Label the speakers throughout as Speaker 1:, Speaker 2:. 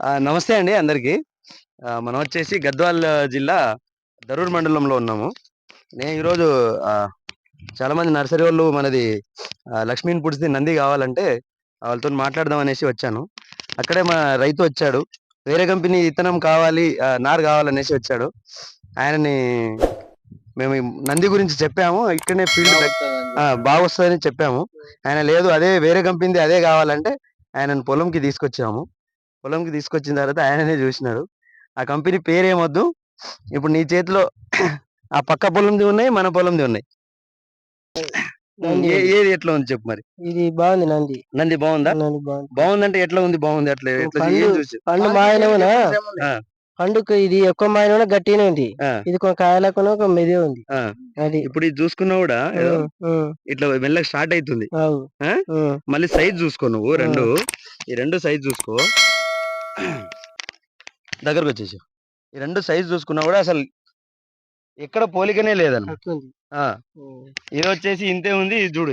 Speaker 1: ఆ, నమస్తే అండి అందరికి. మనం వచ్చేసి గద్వాల్ జిల్లా దరూర్ మండలంలో ఉన్నాము. నేను ఈరోజు ఆ, చాలా మంది నర్సరీ వాళ్ళు మనది లక్ష్మీన్ పుడిసి నంది కావాలంటే వాళ్ళతో మాట్లాడదాం అనేసి వచ్చాను. అక్కడే మా రైతు వచ్చాడు. వేరే కంపెనీ ఇత్తనం కావాలి నారు కావాలనేసి వచ్చాడు. ఆయనని మేము నంది గురించి చెప్పాము. ఇక్కడనే ఫీల్డ్ బాగా వస్తుందని చెప్పాము. ఆయన లేదు అదే వేరే కంపెనీది అదే కావాలంటే ఆయనను పొలంకి తీసుకొచ్చాము. పొలంకి తీసుకొచ్చిన తర్వాత ఆయననే చూసినాడు. ఆ కంపెనీ పేరేమొద్దు. ఇప్పుడు నీ చేతిలో ఆ పక్క పొలంది ఉన్నాయి మన పొలంది ఉన్నాయి. ఏది ఎట్లా ఉంది చెప్పు మరి?
Speaker 2: ఇది బాగుంది నంది.
Speaker 1: నంది బాగుందా? బాగుందంటే ఎట్లా ఉంది? బాగుంది అట్లా
Speaker 2: పండు-. పండుకు ఇది ఎక్కువ మాయన గట్టినే ఉంది. ఇది కాయలకున ఒక మెదే ఉంది. అది.
Speaker 1: ఇప్పుడు ఇది చూసుకున్నా కూడా ఇట్లా మెల్లగా స్టార్ట్ అవుతుంది మళ్ళీ సైజ్ చూసుకో నువ్వు. రెండు. ఈ రెండు సైజ్ చూసుకో. దగ్గరకు వచ్చేసి ఈ రెండు సైజ్ చూసుకున్నా కూడా అసలు ఎక్కడ పోలికనే లేదన్న. ఇది వచ్చేసి ఇంతే ఉంది ఇది చూడు.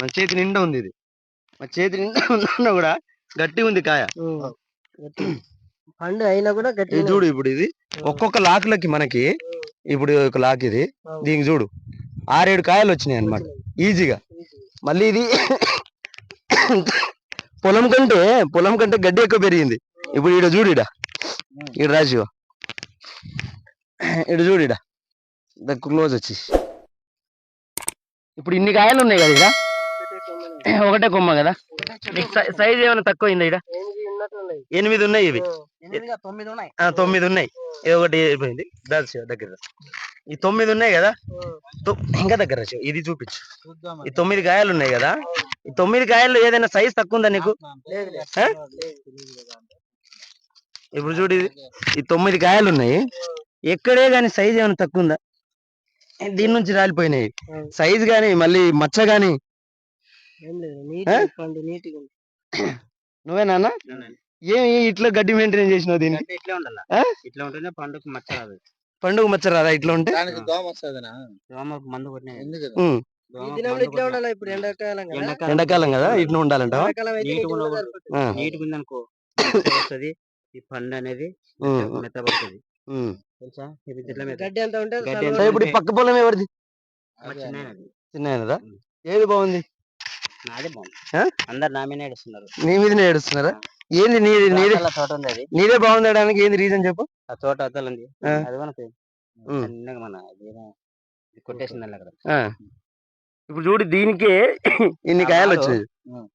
Speaker 1: మన చేతి నిండా ఉంది ఇది. మన చేతి నిండా ఉన్నా కూడా గట్టి ఉంది కాయ.
Speaker 2: పండు అయినా కూడా గట్టి
Speaker 1: చూడు ఇప్పుడు ఇది. ఒక్కొక్క లాకులకి మనకి ఇప్పుడు ఒక లాక్ ఇది. దీనికి చూడు. ఆరేడు కాయలు వచ్చినాయి అన్నమాట. ఈజీగా. మళ్ళీ ఇది పొలం కంటే పొలం కంటే గడ్డి ఎక్కువ పెరిగింది. ఇప్పుడు ఈడ చూడు ఈడ ఈడ రాజు. ఇడు చూడు క్లోజ్ వచ్చి. ఇప్పుడు ఇన్ని కాయలు ఉన్నాయి కదా ఈడ? ఒకటే కొమ్మ కదా? సైజ్ ఏమైనా తక్కువ అయిందా ఈడ?
Speaker 2: ఎనిమిది
Speaker 1: ఉన్నాయి ఇవి.
Speaker 2: తొమ్మిది ఉన్నాయి.
Speaker 1: ఆ, తొమ్మిది ఉన్నాయి. ఇది ఒకటి అయిపోయింది. శివ దగ్గర. ఈ తొమ్మిది ఉన్నాయి కదా? ఇంకా దగ్గర ఇది చూపించు. ఈ తొమ్మిది కాయలు ఉన్నాయి కదా? ఈ తొమ్మిది కాయల్లో ఏదైనా సైజ్ తక్కువ ఉందా నీకు. ఇప్పుడు చూడు ఇది ఈ తొమ్మిది కాయలు ఉన్నాయి ఎక్కడే గాని సైజ్ ఏమైనా తక్కువ ఉందా? దీని నుంచి రాలిపోయినాయి. సైజ్ గాని మళ్ళీ మచ్చ గాని.
Speaker 2: ఉంది.
Speaker 1: నువ్వేనా ఏం ఇట్లా గడ్డి మెయింటైన్ చేసినావు దీన్ని?
Speaker 2: అంటే ఇట్లా ఉండాలి?
Speaker 1: ఆ?
Speaker 2: ఇట్లా ఉంటేనే పండుగ మచ్చ రాదు.
Speaker 1: పండుగ మచ్చ రాదా ఇట్లా ఉంటే?
Speaker 3: దానికి దోమ వస్తుందినా?
Speaker 2: దోమ మందు కొట్టిన
Speaker 3: ఎందుకు?
Speaker 1: ఉమ్.
Speaker 2: ఇట్లా ఉండాలి ఇప్పుడు ఎండాకాలం కదా?
Speaker 1: ఎండాకాలం కదా ఇట్లా
Speaker 4: ఉందనుకో వస్తుంది. ఈ పండు అనేది మెత్తబడుతుంది. తెలుసా? ఇది ఇట్లా మెత్త
Speaker 2: గడ్డి ఎంత? ఉంటే
Speaker 1: ఇప్పుడు ఈ పక్క పొలం ఎవరిది?
Speaker 4: చిన్నది
Speaker 1: ఏది బాగుంది
Speaker 4: నాదే బాగుంది? అందరు నా మీద ఏడుస్తున్నారు.
Speaker 1: నీ ఏడుస్తున్నారా? ఏంది నీది నీది
Speaker 4: తోట ఉంది అది
Speaker 1: నీదే బాగుండడానికి ఏంది రీజన్ చెప్పు?
Speaker 4: ఆ తోట అవతల ఉంది
Speaker 1: ఆ.
Speaker 4: అది మన
Speaker 1: ఉమ్.
Speaker 4: చిన్నగా మన ఇదేమో ఇది కొట్టేసింది అక్కడ.
Speaker 1: ఇప్పుడు చూడు దీనికే ఇన్ని కాయలు
Speaker 4: మాలు
Speaker 1: వచ్చినాయి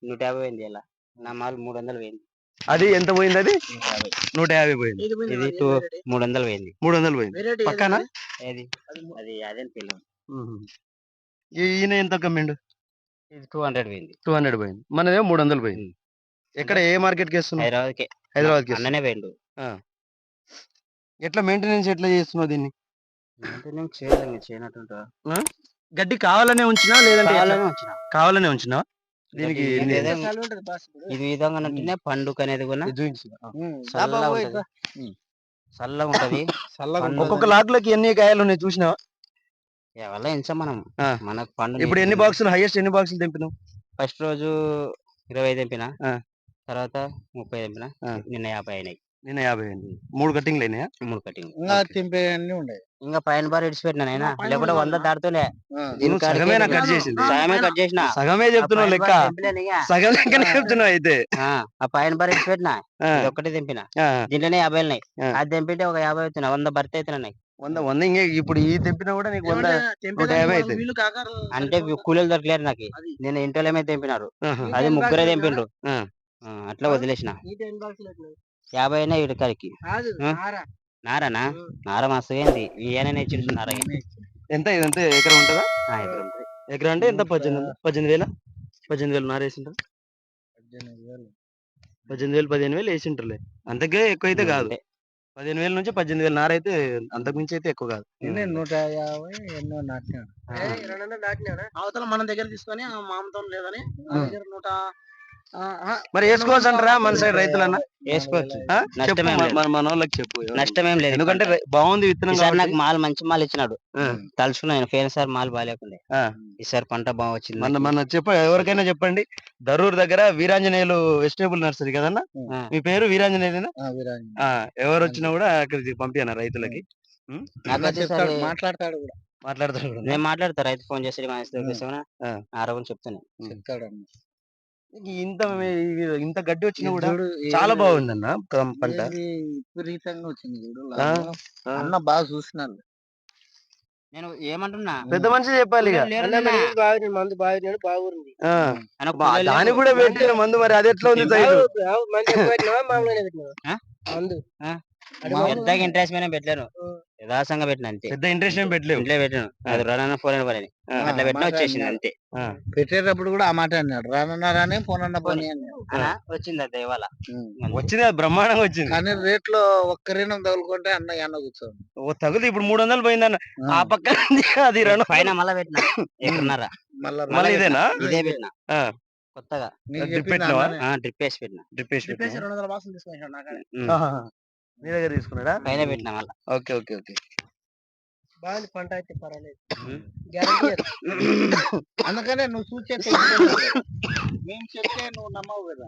Speaker 4: నూట యాభై పోయింది ఇలా నా మాలు మూడు వందలు పోయింది
Speaker 1: అది ఎంత పోయింది అది
Speaker 4: నూట యాభై
Speaker 1: పోయింది.
Speaker 2: ఇది
Speaker 4: టూ. మూడు వందలు పోయింది.
Speaker 1: మూడు వందలు పోయింది పక్కన?
Speaker 2: అది?
Speaker 4: ఏది అది అదేం తెలియదు
Speaker 1: ఉహు. ఈ- ఈయన ఎంత కమ్మిండు?
Speaker 4: ఇది టూ హండ్రెడ్ పోయింది.
Speaker 1: టూ హండ్రెడ్ పోయింది. మనదేమో మూడు వందలు పోయింది. ఎక్కడ ఏ మార్కెట్కి వేస్తున్నావు?
Speaker 4: హైదరాబాద్కే.
Speaker 1: హైదరాబాద్కి
Speaker 4: అన్ననే పోయిండు.
Speaker 1: ఎట్లా మెయింటెనెన్స్ ఎట్లా చేస్తున్నావు దీన్ని?
Speaker 4: అంటే నేను చేయలేదు చేయనట్టుంటా
Speaker 1: గడ్డి కావాలనే ఉంచినా లేదంటే
Speaker 4: కావాలనే
Speaker 1: ఉంచినా. దీనికి.
Speaker 4: ఇది విధంగా ఉంటేనే పండుగ అనేది కూడా చల్లగా ఉంటది. చల్లగా ఉంటది.
Speaker 1: ఒక్కొక్క లాట్లోకి ఎన్ని కాయలు ఉన్నాయి చూసినావా?
Speaker 4: ఎవరి ఎంచా మనం. మనకు పండు
Speaker 1: ఇప్పుడు ఎన్ని బాక్సులు హైయెస్ట్ ఎన్ని బాక్సులు తెంపినావు?
Speaker 4: ఫస్ట్ రోజు ఇరవై తెంపిన.
Speaker 1: ఆ.
Speaker 4: తర్వాత ముప్పై తెంపిన. నిన్న యాభై అయినాయి.
Speaker 1: నిన్న యాభై అయింది మూడు కట్టింగ్లు అయినాయా?
Speaker 4: మూడు కటింగ్
Speaker 3: ఇంకా. తింపే అన్ని ఉన్నాయి
Speaker 4: ఇంకా పైన బార్ ఇడిచిపెట్టిన లేకుంటే వంద
Speaker 1: సగమేనా
Speaker 4: తెంపిన.
Speaker 1: కట్ చేసింది.
Speaker 4: సగమే కట్ చేసిన
Speaker 1: సగమే చెప్తున్నావు లెక్క. సగం లెక్కనే చెప్తున్నావు అయితే.
Speaker 4: ఆ, ఆ పైన బార్ ఇడిచిపెట్టిన? ఒక్కటే తెంపిన. దీంట్లోనే యాభై ఉన్నాయి
Speaker 1: ఆ.
Speaker 4: అది తెంపితే ఒక యాభై అవుతున్నాయి. వంద భర్తీ అవుతున్నాయి
Speaker 1: వంద వంద ఇంకే ఇప్పుడు ఈ తెంపినా కూడా నీకు వంద నూట యాభై
Speaker 2: కాకారు
Speaker 4: అంటే. కూలీలు దొరకలేరు నాకు. నేను ఇంట్లో ఏమైతే తెంపినారు. అది ముగ్గురే తెంపిండ్రు
Speaker 1: ఆ.
Speaker 4: ఆ, అట్లా వదిలేసిన. యాభై అయినా ఇడికాడికి?
Speaker 2: నార.
Speaker 4: నారనా. నార మస్తు ఏంది ఈయన ఇచ్చిండు నార
Speaker 1: ఎంత ఇదంతా ఎకరం ఉంటుందా
Speaker 4: ఉంటుంది.
Speaker 1: ఎకరం అంటే ఎంత పద్దెనిమిది? పద్దెనిమిది వేల పద్దెనిమిది వేలు నారేసింటారు
Speaker 3: పద్దెనిమిది వేలు.
Speaker 1: పద్దెనిమిది వేలు పదిహేను వేలు వేసింటారులే అంతకే ఎక్కువ అయితే కాదు. పదిహేను వేల నుంచి పద్దెనిమిది వేల నార అయితే అంతకు మించి అయితే ఎక్కువ కాదు
Speaker 3: నూట యాభై ఎన్నో
Speaker 2: దాటినాడా? అవతల మన దగ్గర తీసుకొని మామతో లేదని నూట
Speaker 1: మరి వేసుకోవచ్చు అంటారా మన సైడ్ రైతులన్నా
Speaker 4: వేసుకోవచ్చు
Speaker 1: ఆ? చెప్పు
Speaker 4: నష్టమేం
Speaker 1: మన-
Speaker 4: లేదు.
Speaker 1: మన మన వాళ్ళకి చెప్పు
Speaker 4: నష్టమేం లేదు
Speaker 1: ఎందుకంటే బాగుంది విత్తనం.
Speaker 4: నాకు మాల్ మంచి మాల్ ఇచ్చినాడు. తలుచుకున్నాను పోయిన సార్ మాల్ బాగాలేకుండే
Speaker 1: ఆ.
Speaker 4: ఈసారి పంట బాగా వచ్చింది
Speaker 1: మన. మన చెప్ప ఎవరికైనా చెప్పండి దరూర్ దగ్గర వీరాంజనేయులు వెజిటేబుల్ నర్సరీ కదన్నా. మీ పేరు వీరాంజనేయులేనా
Speaker 3: ఆ, విరాజు.
Speaker 1: ఆ ఎవరు వచ్చినా కూడా అక్కడికి పంపిన రైతులకి
Speaker 3: మాట్లాడతాడు కూడా
Speaker 1: మాట్లాడతారు కూడా.
Speaker 4: నేను మాట్లాడతా రైతు ఫోన్ చేసి మా
Speaker 1: ఆ.
Speaker 4: ఆరోగ్యం చెప్తాను
Speaker 3: చెప్తాడు అన్న.
Speaker 1: ఇంత ఇంత గడ్డి వచ్చినా కూడా చాలా బాగుందన్న కం- పంట.
Speaker 3: విపరీతంగా వచ్చింది చూడు. అన్న బాగా చూసినాడు
Speaker 4: నేను ఏమంటున్నా?
Speaker 1: పెద్ద మనిషి చెప్పాలి
Speaker 2: అన్న మందు బాగా బాగుంది
Speaker 4: లేరు.
Speaker 1: కూడా పెట్టిన మందు మరి అది ఎట్లా ఉంది
Speaker 2: మందు
Speaker 4: ఇంట్రెస్ట్ మీద పెట్టలేను. యథాసంగా పెట్టిన అంతే.
Speaker 1: పెద్ద ఇంట్రెస్ట్ ఏం పెట్టలేవు.
Speaker 4: ఇంట్లో పెట్టాను. అది రన ఫోన్ పడని
Speaker 1: ఆ,
Speaker 4: అట్లా పెట్టినా వచ్చేసింది. అంతే.
Speaker 3: పెట్టేటప్పుడు కూడా ఆ మాట అన్నాడు. రానన్నా రాని పోనన్నా పోనీ అన్నాడు.
Speaker 4: అలా వచ్చింది అది ఇవాళ.
Speaker 1: వచ్చింది అది బ్రహ్మాండంగా వచ్చింది.
Speaker 3: కానీ రేట్లో ఒక్క రేణం తగులుకుంటే అన్న ఎన్న కూర్చోండి.
Speaker 1: ఓ తగులుతుంది ఇప్పుడు మూడు వందలు పోయిందన్న ఆ. పక్క అది రెండు
Speaker 4: పైన మళ్ళా పెట్టిన. ఎక్కడన్నారా?
Speaker 3: మళ్ళా
Speaker 1: మళ్ళీ ఇదేనా?
Speaker 4: ఇదే పెట్టిన. కొత్తగా.
Speaker 3: నీకు
Speaker 1: డ్రిప్.
Speaker 4: ఆ డ్రిప్ వేసి పెట్టిన.
Speaker 1: డ్రిప్ వేసి పెట్టినా?
Speaker 2: రెండు వందల బాక్సులు నాకాడ
Speaker 4: ఉం.
Speaker 1: ఆహా. మీ దగ్గర తీసుకున్నాడా?
Speaker 4: పైన పెట్టిన మళ్ళా.
Speaker 1: Okay okay okay.
Speaker 2: బాగుంది పంట అయితే పర్వాలేదు.
Speaker 3: అందుకనే నువ్వు చూసే మేము చెప్తే నువ్వు నమ్మవు కదా.